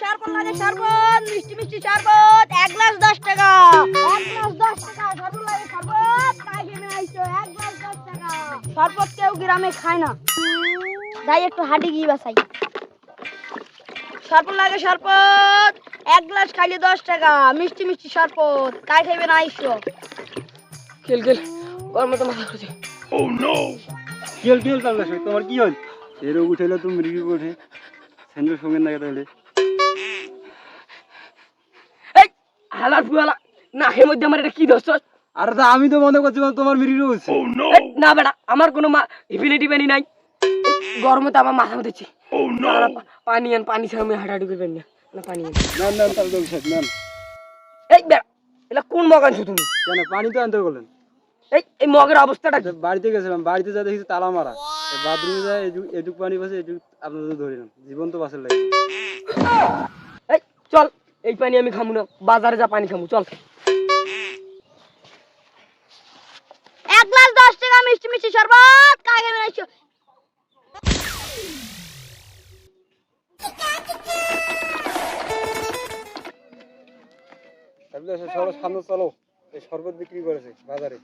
শরবত লাগে শরবত মিষ্টি মিষ্টি শরবত এক গ্লাস দশ টাকা। এক গ্লাস দশ টাকা শরবত লাগে শরবত তাই কিনে আইছো এক গ্লাস দশ টাকা। শরবত কেউ গ্রামে খায় না। যাই একটু হাঁটি গিয়ে বাসাই। শরবত লাগে শরবত এক গ্লাস খাইলে দশ টাকা মিষ্টি মিষ্টি শরবত তাই খাইবে না আইসো। খেল খেল ওর মতো মাথা ঘুরছে। কেল কেল চাল তোমার কি হল? এ রোগ উঠেলে তুমি মৃগি উঠে সঙ্গে না তাহলে হালার ফুয়ালা। নাকের মধ্যে আমার এটা কি দোষ তোর? আর তা আমি তো মনে করছিলাম তোমার মৃগি হচ্ছে এই, না বেটা আমার কোনো মা হিপিনি টিপানি নাই। এই, গরমে তো আমার মাথা মতেছে পানি আন পানি ছাড়া আমি হাঁটাহাঁটি করবেন না। না পানি আন। না না তাহলে তো শেষ না এই বেটা এটা কোন মগ আনছো তুমি? কেন পানি তো আনতে বললেন এই এই মগের অবস্থাটা কি? বাড়িতে গেছিলাম বাড়িতে যা দেখি তালা মারা। বাথরুমে যায় এটুক পানি পাশে এটুক আপনাদের ধরিলাম জীবন তো বাঁচার লাগে। এই পানি আমি খামু না বাজারে যা পানি খামু চল। এক গ্লাস দশ টাকা মিষ্টি মিষ্টি শরবত আইসো তাহলে চলো সামনে চলো। এই শরবত বিক্রি করেছে বাজারে।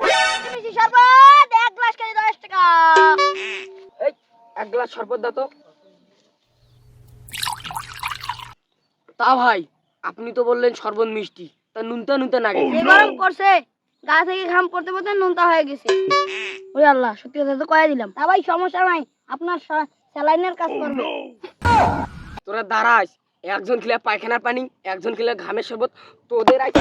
মিষ্টি মিষ্টি শরবত এক গ্লাস দশ টাকা। এই এক গ্লাস শরবত দাও তো। তা ভাই আপনি তো বললেন শরবত মিষ্টি তা নুনতা নুনতা না গেছে। গরম করছে গা থেকে ঘাম পড়তে পড়তে নুনতা হয়ে গেছে। ওরে আল্লাহ সত্যি কথা তো কয়ে দিলাম। তা ভাই সমস্যা নাই আপনার স্যালাইনের কাজ করবে। তোরা দাঁড়াস একজন খেলে পায়খানার পানি একজন খেলে ঘামের শরবত তোদের আই-